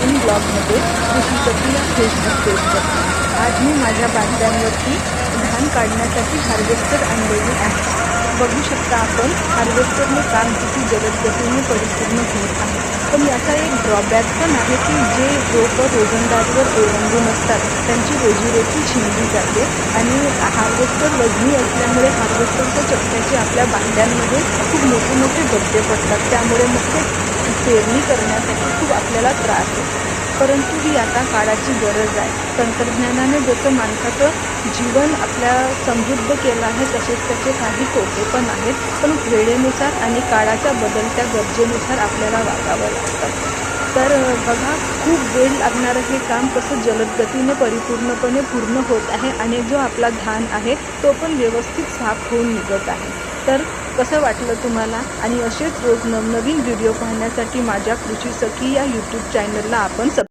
ब्लॉगमध्ये कृषी प्रक्रिया फेसबुक पेजवर आज मी माझ्या बांधांवरती धान काढण्यासाठी हार्वेस्टर आणलेली आहे. बघू शकता आपण हार्वेस्टरने काम किती जलदगतीने परिपूर्ण होत आहे. पण याचा एक ड्रॉबॅक पण आहे की जे लोक रोजंदारीवर अवलंबून असतात त्यांची रोजीरोटी छिनली जाते आणि हार्वेस्टर वजनी असल्यामुळे हार्वेस्टरच्या चक्क्याचे आपल्या बांध्यांमध्ये खूप मोठे मोठे गड्डे पडतात. त्यामुळे मग ते पेरणी करण्यासाठी खूप आपल्याला त्रास होतो. परंतु ही आता काळाची गरज आहे. तंत्रज्ञानाने जसं माणसाचं जीवन आपल्या समृद्ध केलं आहे तसेच त्याचे काही तोटे पण आहेत. पण वेळेनुसार आणि काळाच्या बदलत्या गरजेनुसार आपल्याला वागावं लागतं. तर बघा खूप वेळ लागणारं हे काम कसं जलदगतीने परिपूर्णपणे पूर्ण होत आहे आणि जो आपला धान आहे तो पण व्यवस्थित साफ होऊन निघत आहे. तर कसं वाटलं तुम्हाला? आणि असेच रोज नवनवीन व्हिडिओ पाहण्यासाठी माझ्या कृषी सखी या यूट्यूब चॅनलला आपण सब